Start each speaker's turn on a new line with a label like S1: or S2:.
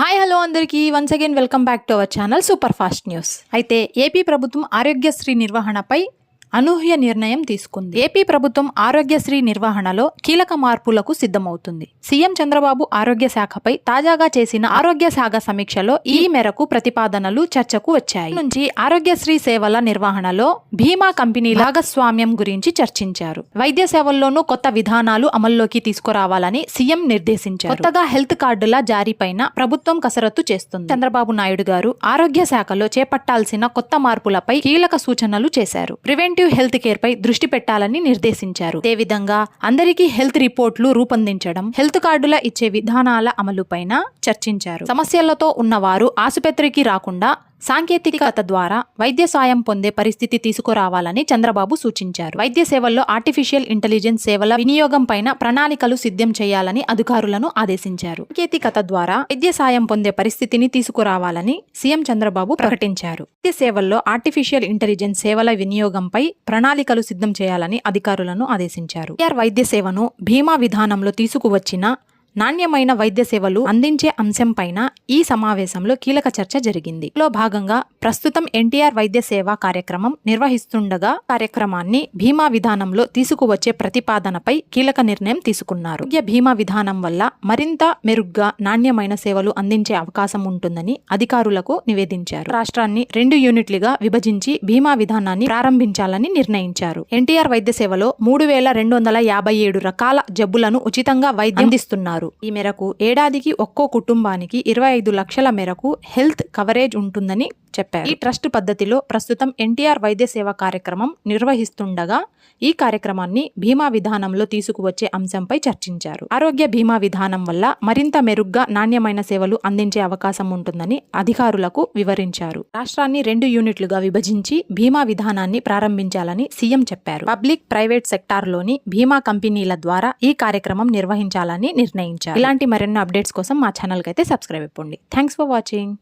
S1: Hi hello అందరికీ. Once again welcome back to our channel super fast news. అయితే AP ప్రభుత్వం ఆరోగ్యశ్రీ నిర్వహణపై అనూహ్య నిర్ణయం తీసుకుంది. ఏపీ ప్రభుత్వం ఆరోగ్యశ్రీ నిర్వహణలో కీలక మార్పులకు సిద్ధమవుతుంది. సీఎం చంద్రబాబు ఆరోగ్య శాఖపై తాజాగా చేసిన ఆరోగ్య శాఖ సమీక్షలో ఈ మేరకు ప్రతిపాదనలు చర్చకు వచ్చాయి. నుంచి ఆరోగ్యశ్రీ సేవల నిర్వహణలో భీమా కంపెనీ భాగస్వామ్యం గురించి చర్చించారు. వైద్య సేవల్లోనూ కొత్త విధానాలు అమల్లోకి తీసుకురావాలని సీఎం నిర్దేశించారు. కొత్తగా హెల్త్ కార్డుల జారీపైన ప్రభుత్వం కసరత్తు చేస్తుంది. చంద్రబాబు నాయుడు గారు ఆరోగ్య శాఖలో చేపట్టాల్సిన కొత్త మార్పులపై కీలక సూచనలు చేశారు. ప్రివెంటివ్ హెల్త్ కేర్ పై దృష్టి పెట్టాలని నిర్దేశించారు. అదేవిధంగా అందరికీ హెల్త్ రిపోర్ట్లు రూపొందించడం హెల్త్ కార్డుల ఇచ్చే విధానాల అమలుపైన చర్చించారు. సమస్యలతో ఉన్నవారు ఆసుపత్రికి రాకుండా సాంకేతికత ద్వారా వైద్య సాయం పొందే పరిస్థితి తీసుకురావాలని చంద్రబాబు సూచించారు. వైద్య సేవల్లో ఆర్టిఫిషియల్ ఇంటెలిజెన్స్ సేవల వినియోగం పైన ప్రణాళికలు సిద్ధం చేయాలని అధికారులను ఆదేశించారు. సాంకేతికత ద్వారా వైద్య సాయం పొందే పరిస్థితిని తీసుకురావాలని సీఎం చంద్రబాబు ప్రకటించారు. వైద్య సేవల్లో ఆర్టిఫిషియల్ ఇంటెలిజెన్స్ సేవల వినియోగంపై ప్రణాళికలు సిద్ధం చేయాలని అధికారులను ఆదేశించారు. వైద్య సేవను భీమా విధానంలో తీసుకువచ్చిన నాణ్యమైన వైద్య సేవలు అందించే అంశంపైన ఈ సమావేశంలో కీలక చర్చ జరిగింది. లో భాగంగా ప్రస్తుతం ఎన్టీఆర్ వైద్య సేవా కార్యక్రమం నిర్వహిస్తుండగా కార్యక్రమాన్ని భీమా విధానంలో తీసుకువచ్చే ప్రతిపాదనపై కీలక నిర్ణయం తీసుకున్నారు. ఆరోగ్య భీమా విధానం వల్ల మరింత మెరుగ్గా నాణ్యమైన సేవలు అందించే అవకాశం ఉంటుందని అధికారులకు నివేదించారు. రాష్ట్రాన్ని రెండు యూనిట్లుగా విభజించి భీమా విధానాన్ని ప్రారంభించాలని నిర్ణయించారు. ఎన్టీఆర్ వైద్య సేవలో మూడు వేల రెండు వందల యాభై ఏడు రకాల జబ్బులను ఉచితంగా వైద్యం అందిస్తున్నారు. ఈ మేరకు ఏడాదికి ఒక్కో కుటుంబానికి ఇరవై ఐదు లక్షల మేరకు హెల్త్ కవరేజ్ ఉంటుందని చెప్పారు. ఈ ట్రస్ట్ పద్ధతిలో ప్రస్తుతం ఎన్టీఆర్ వైద్య సేవ కార్యక్రమం నిర్వహిస్తుండగా ఈ కార్యక్రమాన్ని బీమా విధానంలో తీసుకువచ్చే అంశంపై చర్చించారు. ఆరోగ్య బీమా విధానం వల్ల మరింత మెరుగ్గా నాణ్యమైన సేవలు అందించే అవకాశం ఉంటుందని అధికారులకు వివరించారు. రాష్ట్రాన్ని రెండు యూనిట్లుగా విభజించి బీమా విధానాన్ని ప్రారంభించాలని సీఎం చెప్పారు. పబ్లిక్ ప్రైవేట్ సెక్టార్లోని బీమా కంపెనీల ద్వారా ఈ కార్యక్రమం నిర్వహించాలని నిర్ణయించారు. ఇలాంటి మరెన్నో అప్డేట్స్ కోసం మా ఛానల్కి అయితే సబ్స్క్రైబ్ అయిపోండి థ్యాంక్స్ ఫర్ వాచింగ్